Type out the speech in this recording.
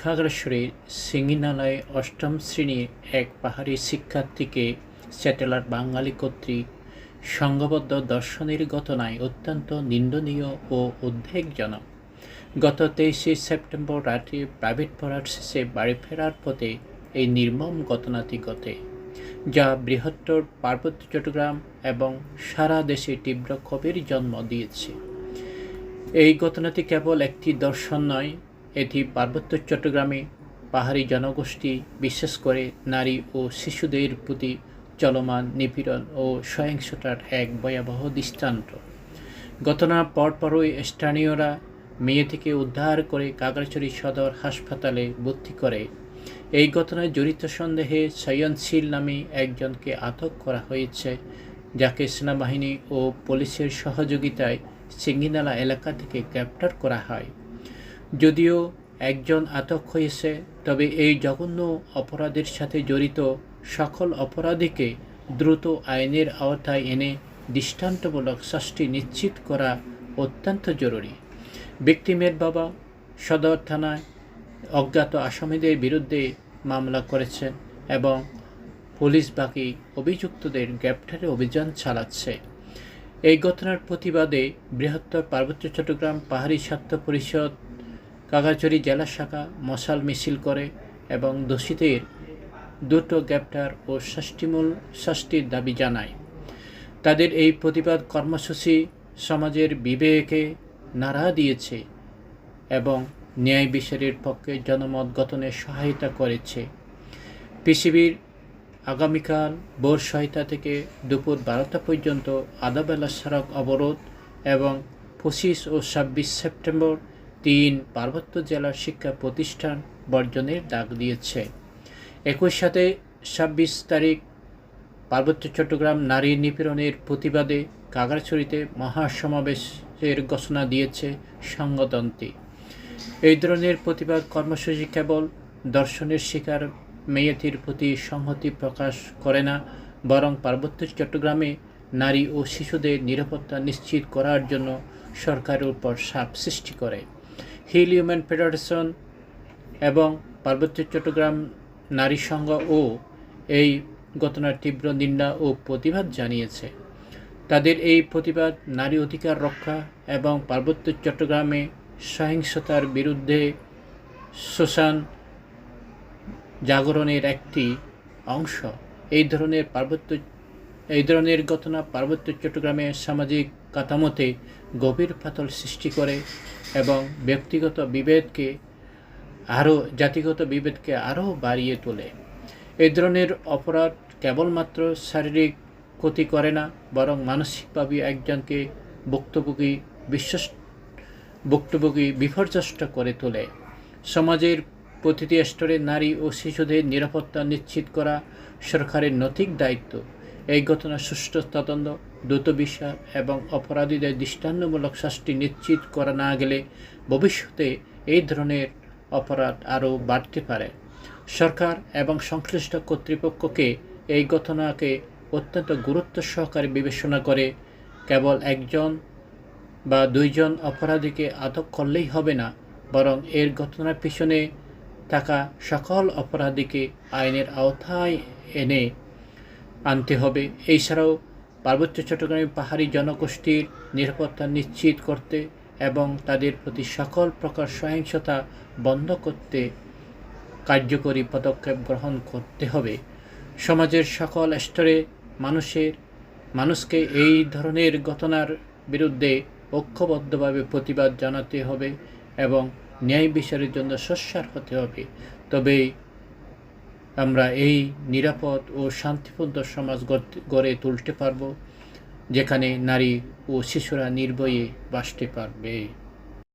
খাগড়াছড়ির সিঙ্গিনালায় অষ্টম শ্রেণির এক পাহাড়ি শিক্ষার্থীকে স্যাটেলার বাঙালি কর্তৃক সংঘবদ্ধ দর্শনের ঘটনায় অত্যন্ত নিন্দনীয় ও উদ্বেগজনক। গত তেইশে সেপ্টেম্বর রাতে প্রাইভেট পড়ার শেষে বাড়ি ফেরার পথে এই নির্মম ঘটনাটি ঘটে, যা বৃহত্তর পার্বত্য চট্টগ্রাম এবং সারা দেশে তীব্র ক্ষোভের জন্ম দিয়েছে। এই ঘটনাটি কেবল একটি দর্শন নয় এটি পার্বত্য চট্টগ্রামে পাহাড়ি জনগোষ্ঠী, বিশেষ করে নারী ও শিশুদের প্রতি চলমান, নিপীড়ন ও সহিংসতার এক ভয়াবহ দৃষ্টান্ত। ঘটনার পরপরই স্থানীয়রা মেয়েটিকে উদ্ধার করে কাগড়াছড়ি সদর হাসপাতালে ভর্তি করে। এই ঘটনায় জড়িত সন্দেহে সয়নশীল নামে একজনকে আটক করা হয়েছে, যাকে সেনাবাহিনী ও পুলিশের সহযোগিতায় সিঙ্গিনালা এলাকা থেকে গ্রেপ্তার করা হয়। যদিও একজন আটক হয়েছে, তবে এই জঘন্য অপরাধের সাথে জড়িত সকল অপরাধীকে দ্রুত আইনের আওতায় এনে দৃষ্টান্তমূলক শাস্তি নিশ্চিত করা অত্যন্ত জরুরি। ভিকটিমের বাবা সদর থানায় অজ্ঞাত আসামিদের বিরুদ্ধে মামলা করেছেন এবং পুলিশ বাকি অভিযুক্তদের গ্রেপ্তারে অভিযান চালাচ্ছে। এই ঘটনার প্রতিবাদে বৃহত্তর পার্বত্য চট্টগ্রাম পাহাড়ি স্বার্থ পরিষদ কাগাছড়ি জেলা শাখা মশাল মিছিল করে এবং দোষীদের দুটো গ্রেপ্তার ও শাস্তিমূল শাস্তির দাবি জানায়। তাদের এই প্রতিবাদ কর্মসূচি সমাজের বিবেকে নাড়া দিয়েছে এবং ন্যায় বিচারের পক্ষে জনমত গঠনে সহায়তা করেছে। পৃথিবীর আগামীকাল ভোর ছয়টা থেকে দুপুর বারোটা পর্যন্ত আদাবেলা সড়ক অবরোধ এবং পঁচিশ ও ছাব্বিশ সেপ্টেম্বর তিন পার্বত্য জেলার শিক্ষা প্রতিষ্ঠান বর্জনের ডাক দিয়েছে। একই সাথে ছাব্বিশ তারিখ পার্বত্য চট্টগ্রাম নারী নিপীড়নের প্রতিবাদে কাগারছড়িতে মহাসমাবেশের ঘোষণা দিয়েছে সংগঠনটি। এই ধরনের প্রতিবাদ কর্মসূচি কেবল দর্শনের শিকার মেয়েটির প্রতি সংহতি প্রকাশ করে না, বরং পার্বত্য চট্টগ্রামে নারী ও শিশুদের নিরাপত্তা নিশ্চিত করার জন্য সরকারের উপর চাপ সৃষ্টি করে। হিল হিউম্যান ফেডারেশন এবং পার্বত্য চট্টগ্রাম নারী সংঘ ও এই ঘটনার তীব্র নিন্দা ও প্রতিবাদ জানিয়েছে। তাদের এই প্রতিবাদ নারী অধিকার রক্ষা এবং পার্বত্য চট্টগ্রামে সহিংসতার বিরুদ্ধে শ্মশান জাগরণের একটি অংশ। এই ধরনের পার্বত্য, এই ধরনের ঘটনা পার্বত্য চট্টগ্রামে সামাজিক কাঠামোতে গভীর ফাটল সৃষ্টি করে এবং ব্যক্তিগত বিভেদকে আরও, জাতিগত বিভেদকে আরও বাড়িয়ে তোলে। এই ধরনের অপরাধ কেবলমাত্র শারীরিক ক্ষতি করে না, বরং মানসিকভাবে একজনকে ভুক্তভোগী বিশ্বাস, ভুক্তভোগী বিপর্যস্ত করে তোলে। সমাজের প্রতিটি স্তরে নারী ও শিশুদের নিরাপত্তা নিশ্চিত করা সরকারের নৈতিক দায়িত্ব। এই ঘটনা সুষ্ঠু তদন্ত দ্রুত বিচার এবং অপরাধীদের দৃষ্টান্তমূলক শাস্তি নিশ্চিত করা না গেলে ভবিষ্যতে এই ধরনের অপরাধ আরও বাড়তে পারে। সরকার এবং সংশ্লিষ্ট কর্তৃপক্ষকে এই ঘটনাকে অত্যন্ত গুরুত্ব সহকারে বিবেচনা করে কেবল একজন বা দুইজন অপরাধীকে আটক করলেই হবে না, বরং এর ঘটনার পিছনে থাকা সকল অপরাধীকে আইনের আওতায় এনে আনতে হবে। এছাড়াও পার্বত্য চট্টগ্রামে পাহাড়ি জনগোষ্ঠীর নিরাপত্তা নিশ্চিত করতে এবং তাদের প্রতি সকল প্রকার সহিংসতা বন্ধ করতে কার্যকরী পদক্ষেপ গ্রহণ করতে হবে। সমাজের সকল স্তরে মানুষের, মানুষকে এই ধরনের ঘটনার বিরুদ্ধে ঐক্যবদ্ধভাবে প্রতিবাদ জানাতে হবে এবং ন্যায় বিচারের জন্য সোচ্চার হতে হবে। তবেই আমরা এই নিরাপদ ও শান্তিপূর্ণ সমাজ গড়ে তুলতে পারব, যেখানে নারী ও শিশুরা নির্ভয়ে বাঁচতে পারবে।